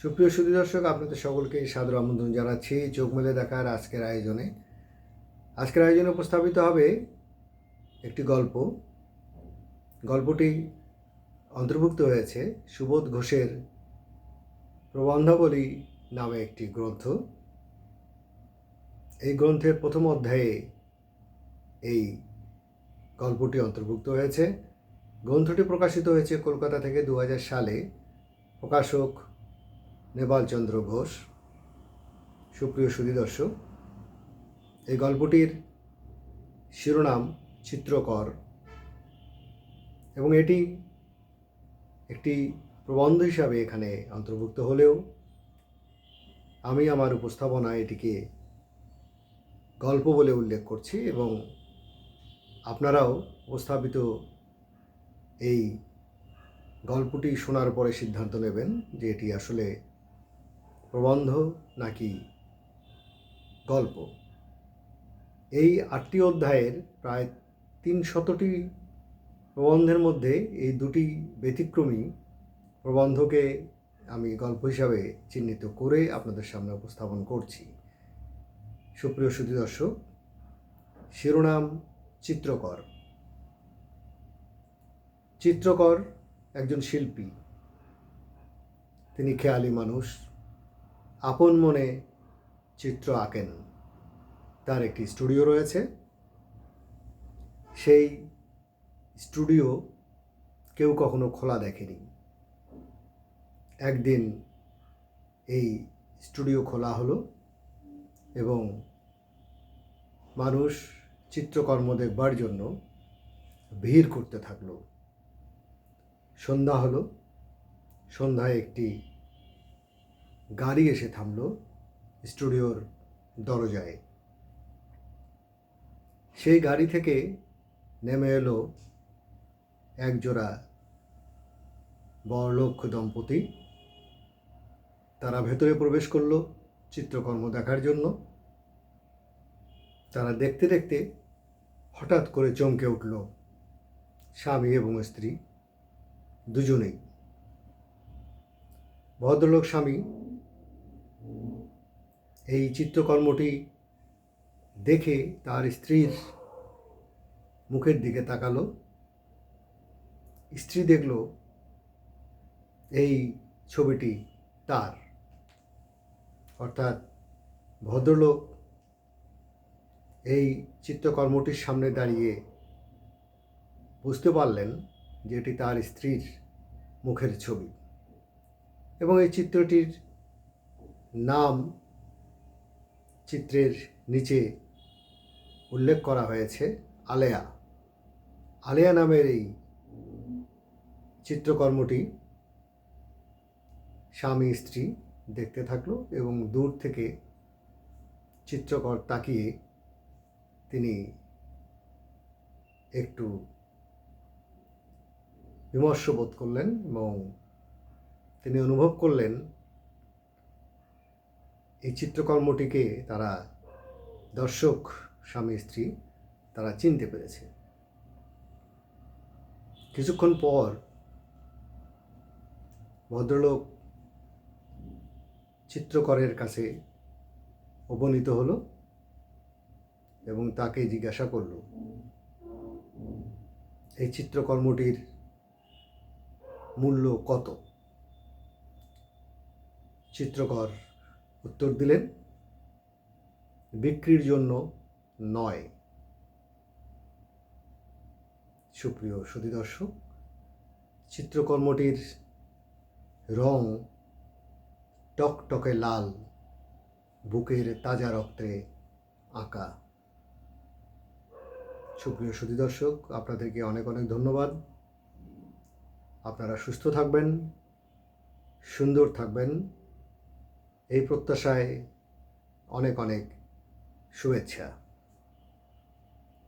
সুপ্রিয় সুধী দর্শক, আপনাদের সকলকে সাদর আমন্ত্রণ জানাচ্ছি চোখ মেলে দেখার আজকের আয়োজনে। আজকের আয়োজনে উপস্থাপিত হবে একটি গল্প। গল্পটি অন্তর্ভুক্ত হয়েছে সুবোধ ঘোষের প্রবন্ধাবলী নামে একটি গ্রন্থ। এই গ্রন্থের প্রথম অধ্যায়ে এই গল্পটি অন্তর্ভুক্ত হয়েছে। গ্রন্থটি প্রকাশিত হয়েছে কলকাতা থেকে দু হাজার সালে। প্রকাশক নেপালচন্দ্র ঘোষ। সুপ্রিয় সুদীদর্শক এই গল্পটির শিরোনাম চিত্রকর। এবং এটি একটি প্রবন্ধ হিসাবে এখানে অন্তর্ভুক্ত হলেও আমি আমার উপস্থাপনায় এটিকে গল্প বলে উল্লেখ করছি এবং আপনারাও উপস্থাপিত এই গল্পটি শোনার পরে সিদ্ধান্ত নেবেন যে এটি আসলে প্রবন্ধ নাকি গল্প? এই আটটি অধ্যায়ের প্রায় তিন শতটি প্রবন্ধের মধ্যে এই দুটি ব্যতিক্রমী প্রবন্ধকে আমি গল্প হিসাবে চিহ্নিত করে আপনাদের সামনে উপস্থাপন করছি। সুপ্রিয় সুধী দর্শক, শিরোনাম চিত্রকর। চিত্রকর একজন শিল্পী। তিনি খেয়ালি মানুষ আপন মনে চিত্র আঁকেন। তার একটি স্টুডিও রয়েছে। সেই স্টুডিও কেউ কখনো খোলা দেখেনি। একদিন এই স্টুডিও খোলা হলো এবং মানুষ চিত্রকর্ম দেখবার জন্য ভিড় করতে থাকল। সন্ধ্যা হলো। সন্ধ্যায় একটি গাড়ি এসে থামলো স্টুডিওর দরজায়। সেই গাড়ি থেকে নেমে এলো একজোড়া বড়লোক দম্পতি। তারা ভেতরে প্রবেশ করল চিত্রকর্ম দেখার জন্য। তারা দেখতে দেখতে হঠাৎ করে চমকে উঠল স্বামী এবং স্ত্রী, দুজনেই। ভদ্রলোক স্বামী এই চিত্রকর্মটি দেখে তার স্ত্রীর মুখের দিকে তাকালো। স্ত্রী দেখল, এই ছবিটি তার। অর্থাৎ ভদ্রলোক এই চিত্রকর্মটির সামনে দাঁড়িয়ে বুঝতে পারলেন যে এটি তার স্ত্রীর মুখের ছবি। এবং এই চিত্রটির নাম চিত্রের নিচে উল্লেখ করা হয়েছে আলেয়া। আলেয়া নামের এই চিত্রকর্মটি স্বামী, স্ত্রী দেখতে থাকল এবং দূর থেকে চিত্রকর তাকিয়ে তিনি একটু বিমর্ষ বোধ করলেন এবং তিনি অনুভব করলেন এই চিত্রকর্মটিকে তারা দর্শক, স্বামী, স্ত্রী তারা চিনতে পেরেছে। কিছুক্ষণ পর ভদ্রলোক চিত্রকরের কাছে উপনীত হলো এবং তাকে জিজ্ঞাসা করল, এই চিত্রকর্মটির মূল্য কত? চিত্রকর উত্তর দিলেন, বিক্রির জন্য নয়। সুপ্রিয় সুধী দর্শক, চিত্রকর্মটির রং টকটকে লাল, বুকের তাজা রক্তে আঁকা। সুপ্রিয় সুধী দর্শক, আপনাদেরকে অনেক অনেক ধন্যবাদ। আপনারা সুস্থ থাকবেন, সুন্দর থাকবেন। এই প্রত্যাশায় অনেক অনেক শুভেচ্ছা।